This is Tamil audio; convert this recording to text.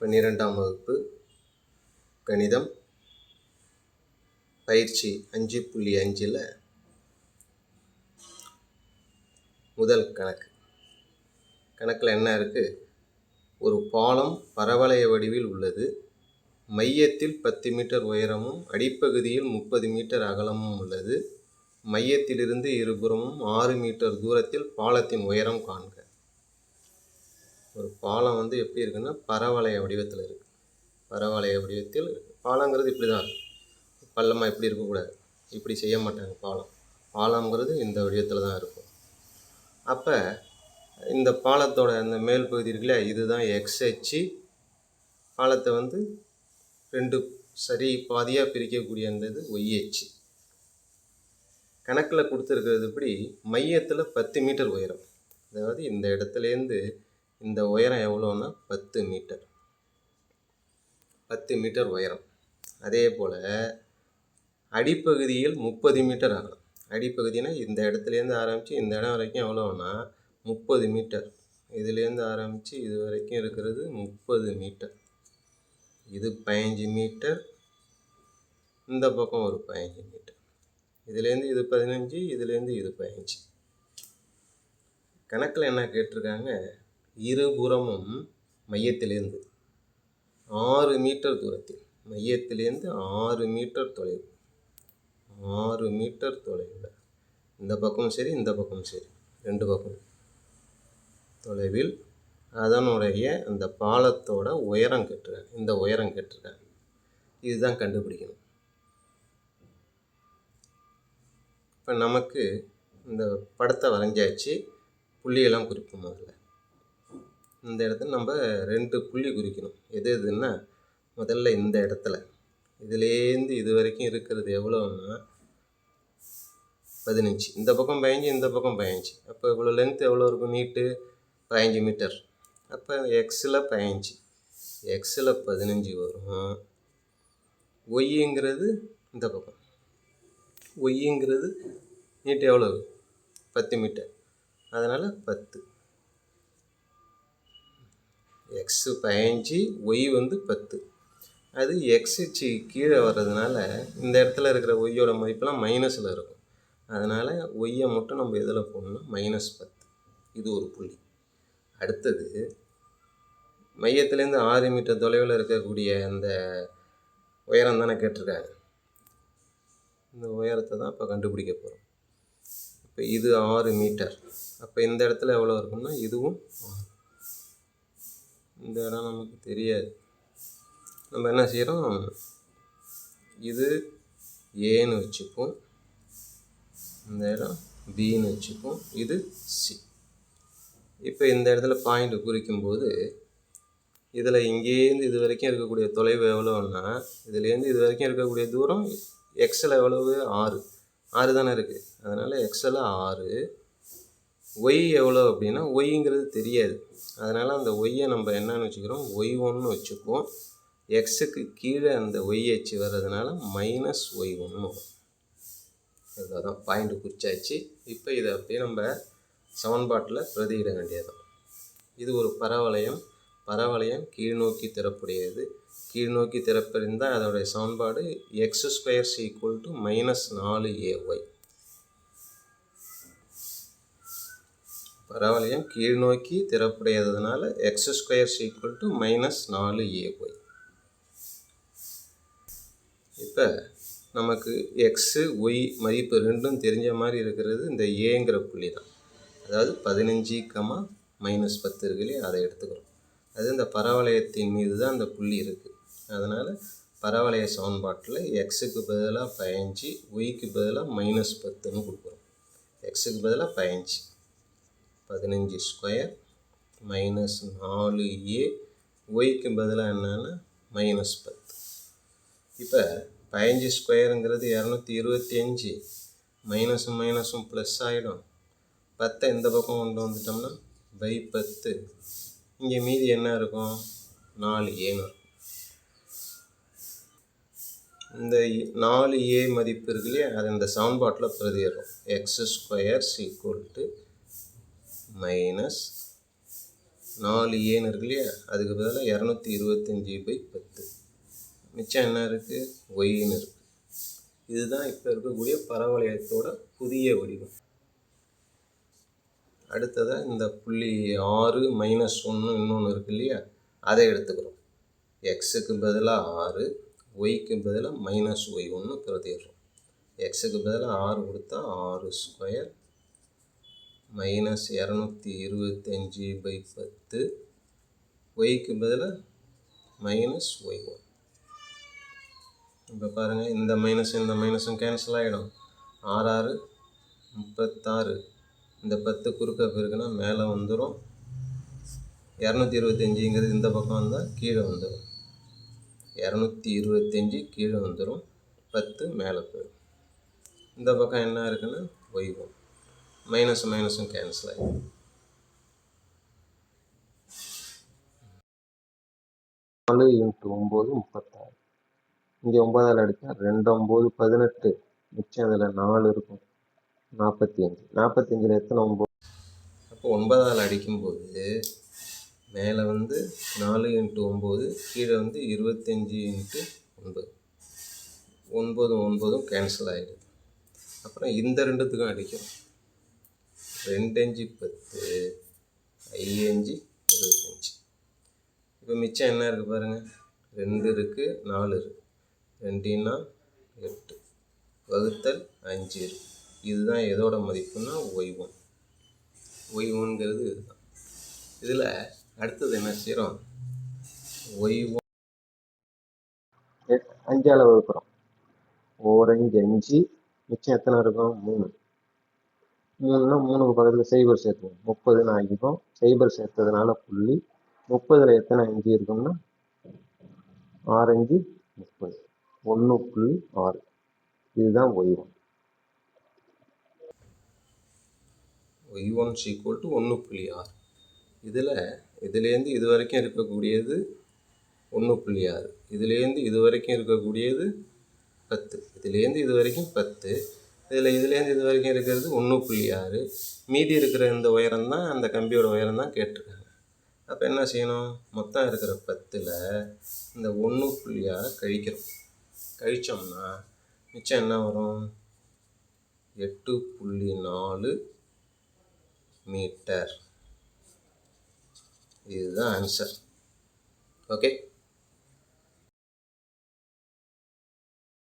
பன்னிரெண்டாம் வகுப்பு கணிதம். பயிற்சி அஞ்சு புள்ளி அஞ்சில் முதல் கணக்கு. கணக்கில் என்ன இருக்குது ஒரு பாலம் பரவளைய வடிவில் உள்ளது. மையத்தில் பத்து மீட்டர் உயரமும் அடிப்பகுதியில் முப்பது மீட்டர் அகலமும் உள்ளது. மையத்திலிருந்து இருபுறமும் ஆறு மீட்டர் தூரத்தில் பாலத்தின் உயரம் காண்க. ஒரு பாலம் வந்து எப்படி இருக்குன்னா பரவளைய வடிவத்தில் இருக்குது பரவளைய வடிவத்தில் பாலங்கிறது இப்படி தான் இருக்கும் பள்ளமாக இப்படி இருக்கக்கூடாது. இப்படி செய்ய மாட்டாங்க பாலம். பாலம்ங்கிறது இந்த வடிவத்தில் தான் இருக்கும். அப்போ இந்த பாலத்தோட அந்த மேல் பகுதி இருக்குல்ல இதுதான் எக்ஸ் அச்சு. பாலத்தை வந்து ரெண்டு சரி பாதியாக பிரிக்கக்கூடிய அந்த இது ஒய் அச்சு. கணக்கில் கொடுத்துருக்கிறது இப்படி மையத்தில் பத்து மீட்டர் உயரம். அதாவது இந்த இடத்துலேருந்து இந்த உயரம் எவ்வளோன்னா பத்து மீட்டர். பத்து மீட்டர் உயரம். அதே போல் அடிப்பகுதியில் முப்பது மீட்டர் அகலம். அடிப்பகுதினா இந்த இடத்துலேருந்து ஆரம்பித்து இந்த இடம் வரைக்கும் எவ்வளோன்னா முப்பது மீட்டர். இதுலேருந்து ஆரம்பித்து இது வரைக்கும் இருக்கிறது முப்பது மீட்டர். இது பதினஞ்சு மீட்டர். இந்த பக்கம் ஒரு பதினஞ்சு மீட்டர். இதுலேருந்து இது பதினஞ்சு இதுலேருந்து இது பதினஞ்சு. கணக்கில் என்ன கேட்டிருக்காங்க? இருபுறமும் மையத்திலேருந்து ஆறு மீட்டர் தூரத்தில். மையத்திலேருந்து ஆறு மீட்டர் தொலைவு. ஆறு மீட்டர் தொலைவில். இந்த பக்கமும் சரி இந்த பக்கமும் சரி. ரெண்டு பக்கம். தொலைவில் அதனுடைய அந்த பாலத்தோட உயரம் கேட்டிருக்காங்க இந்த உயரம் கேட்டிருக்காங்க இதுதான் கண்டுபிடிக்கணும். இப்போ நமக்கு இந்த படத்தை வரைஞ்சாச்சு. புள்ளியெல்லாம் குறிப்போம் முதல்ல இந்த இடத்துல நம்ம ரெண்டு புள்ளி குறிக்கணும். எது எதுன்னா முதல்ல இந்த இடத்துல. இதுலேருந்து இது வரைக்கும் இருக்கிறது எவ்வளோன்னா பதினஞ்சு. இந்த பக்கம் பதினஞ்சு இந்த பக்கம் பதினஞ்சு. அப்போ இவ்வளோ லென்த் எவ்வளோ இருக்கும்? நீட்டு பதினஞ்சு மீட்டர் அப்போ எக்ஸில் பதினஞ்சு. எக்ஸில் பதினஞ்சு வரும். ஒய்யுங்கிறது இந்த பக்கம். ஒய்யுங்கிறது நீட்டு எவ்வளோ பத்து மீட்டர் அதனால் பத்து. எக்ஸு பதினஞ்சு ஒய் வந்து பத்து. அது எக்ஸுச்சு கீழே வர்றதுனால இந்த இடத்துல இருக்கிற ஒய்யோட மதிப்பெல்லாம் மைனஸில் இருக்கும். அதனால் ஒய்யை மட்டும் நம்ம எதில் போடணும்னா மைனஸ் பத்து. இது ஒரு புள்ளி. அடுத்தது மையத்துலேருந்து ஆறு மீட்டர் தொலைவில் இருக்கக்கூடிய அந்த உயரம் தானே கேட்டிருக்காங்க. இந்த உயரத்தை தான் இப்போ கண்டுபிடிக்க போகிறோம் இப்போ இது ஆறு மீட்டர் அப்போ இந்த இடத்துல எவ்வளோ இருக்கும்னா இதுவும் ஆறு. இந்த இடம் நமக்கு தெரியாது. நம்ம என்ன செய்கிறோம் இது ஏன்னு வச்சுப்போம். இந்த இடம் பின்னு வச்சுப்போம். இது சி இப்போ இந்த இடத்துல பாயிண்ட் குறிக்கும்போது இதில் இங்கேருந்து இது வரைக்கும் இருக்கக்கூடிய தொலைவு எவ்வளோன்னா இதுலேருந்து இது வரைக்கும் இருக்கக்கூடிய தூரம் எக்ஸில் எவ்வளவு? ஆறு. ஆறு தானே இருக்குது அதனால் எக்ஸில் ஆறு. ஒய் எவ்வளோ அப்படின்னா ஒய்ங்கிறது தெரியாது. அதனால் அந்த ஒய்யை நம்ம என்னன்னு வச்சுக்கிறோம்? ஒய் ஒன்று வச்சுப்போம். எக்ஸுக்கு கீழே அந்த ஒய் அச்சு வர்றதுனால மைனஸ் ஒய் ஒன்று வரும். இவ்வளோ பாயிண்ட் குறிச்சாச்சு இப்போ இதை அப்படியே நம்ம சமன்பாட்டில் பிரதியிட வேண்டியதுதான். இது ஒரு பரவளையம். பரவளையம் கீழ்நோக்கி திறப்புடையது. கீழ்நோக்கி திறப்பிருந்தால் அதோடைய சமன்பாடு X squares equal to minus நாலு ஏஒய் பரவளையம் கீழ்நோக்கி திறப்புடையதுனால X squares equal to minus நாலு ஏ ஒய் இப்போ நமக்கு எக்ஸு ஒய் மதிப்பு ரெண்டும் தெரிஞ்ச மாதிரி இருக்கிறது இந்த ஏங்கிற புள்ளி தான். அதாவது பதினஞ்சு கமா மைனஸ் பத்து இருக்கு அதை எடுத்துக்கிறோம். அது இந்த பரவளையத்தின் மீது தான் அந்த புள்ளி இருக்குது அதனால் பரவளைய சமன்பாட்டில் எக்ஸுக்கு பதிலாக பதினஞ்சு ஒய்க்கு பதிலாக மைனஸ் பத்துன்னு கொடுக்குறோம். எக்ஸுக்கு பதிலாக பதினஞ்சு. பதினஞ்சு ஸ்கொயர் மைனஸ் நாலு ஏ ஒய்க்கு பதிலாக என்னென்னா மைனஸ் பத்து. இப்போ பதினஞ்சு ஸ்கொயருங்கிறது இரநூத்தி இருபத்தி அஞ்சு. மைனஸும் மைனஸும் ப்ளஸ் ஆகிடும் பத்தை இந்த பக்கம் கொண்டு வந்துட்டோம்னா பை பத்து. இங்கே மீதி என்ன இருக்கும்? நாலு ஏன்னு இருக்கும். இந்த நாலு ஏ மதிப்பு இருக்கு இல்லையா? அது இந்த சமன்பாட்டில் பிரதியிடும் X squares equal to minus நாலு ஏன்னு இருக்கு இல்லையா? அதுக்கு பதிலாக இரநூத்தி இருபத்தஞ்சி பை பத்து. மிச்சம் என்ன இருக்குது ஒய்ன்னு இருக்குது இதுதான் இப்போ இருக்கக்கூடிய பரவளையத்தோட புதிய வடிவம். அடுத்ததாக இந்த புள்ளி ஆறு மைனஸ் ஒன்று இன்னொன்று இருக்கு இல்லையா? அதை எடுத்துக்கிறோம். எக்ஸுக்கு பதிலாக ஆறு ஒய்க்கு பதிலாக மைனஸ் ஒய் ஒன்று பிரதிடுறோம் எக்ஸுக்கு பதிலாக ஆறு கொடுத்தா ஆறு ஸ்கொயர் மைனஸ் இரநூத்தி இருபத்தஞ்சி பை பத்து. ஒய்க்கு பதிலாக மைனஸ் ஒய் ஒன் இப்போ பாருங்கள் இந்த மைனஸ் இந்த மைனஸும் கேன்சல் ஆகிடும் ஆறு ஆறு முப்பத்தாறு. இந்த பத்து குறுக்க பெருக்குன்னா மேலே வந்துடும் இரநூத்தி இருபத்தஞ்சிங்கிறது இந்த பக்கம் வந்தால் கீழே வந்துடும் இரநூத்தி இருபத்தஞ்சி கீழே வந்துடும் பத்து மேலே போயிடும் இந்த பக்கம் என்ன இருக்குன்னா ஒய் ஒன் மைனஸ் மைனஸும் கேன்சல் ஆகிடும் நாலு இன்ட்டு ஒம்பது முப்பத்தாறு. இங்கே ஒம்பதால் அடித்தா ரெண்டு ஒம்பது பதினெட்டு. மிச்சம் அதில் நாலு இருக்கும். நாற்பத்தி அஞ்சு நாற்பத்தஞ்சில் எத்தனை ஒம்பது? அப்போ ஒன்பதால் அடிக்கும்போது மேலே வந்து நாலு இன்ட்டு ஒம்பது கீழே வந்து இருபத்தஞ்சி இன்ட்டு ஒன்பது. ஒன்பதும் ஒன்பதும் கேன்சல் ஆகிடுது அப்புறம் இந்த ரெண்டுத்துக்கும் அடிக்கிறோம். ரெண்டஞ்சு பத்து ஐயஞ்சு இருபத்தஞ்சி. இப்போ மிச்சம் என்ன இருக்குது பாருங்கள் ரெண்டு இருக்குது நாலு இருக்குது ரெண்டுன்னா எட்டு. வகுத்தல் அஞ்சு இருக்குது இதுதான் எதோட மதிப்புன்னா ஒய் ஒன். ஒய் ஒன்ங்கிறது இதுதான். இதில் அடுத்தது என்ன செய்கிறோம் ஒய் ஒன். அஞ்சால் வகுக்கிறோம். ஓரஞ்சு அஞ்சு. மிச்சம் எத்தனை இருக்கும்? மூணு. மூணுனா மூணுக்கு பக்கத்தில் சைபர் சேர்த்துவோம். முப்பதுன்னு ஆகிக்கும் சைபர் சேர்த்ததுனால புள்ளி. முப்பதில் எத்தனை அஞ்சு இருக்கும்னா? ஆரஞ்சு முப்பது. ஒன்று புள்ளி ஆறு. இதுதான் Y one. Y one equal to ஒன்று புள்ளி ஆறு. இதில் இதுலேருந்து இது வரைக்கும் இருக்கக்கூடியது ஒன்று புள்ளி ஆறு. இதுலேருந்து இது வரைக்கும் இருக்கக்கூடியது பத்து. இதுலேருந்து இது வரைக்கும் பத்து. இதில் இதுலேருந்து இது வரைக்கும் இருக்கிறது ஒன்று புள்ளி ஆறு. மீதி இருக்கிற இந்த உயரம் தான் அந்த கம்பியோட உயரம் தான் கேட்டிருக்காங்க. அப்போ என்ன செய்யணும்? மொத்தம் இருக்கிற பத்தில் இந்த ஒன்று புள்ளி ஆறை கழிக்கிறோம். கழித்தோம்னா மிச்சம் என்ன வரும்? எட்டு புள்ளி நாலு மீட்டர். இதுதான் ஆன்சர் ஓகே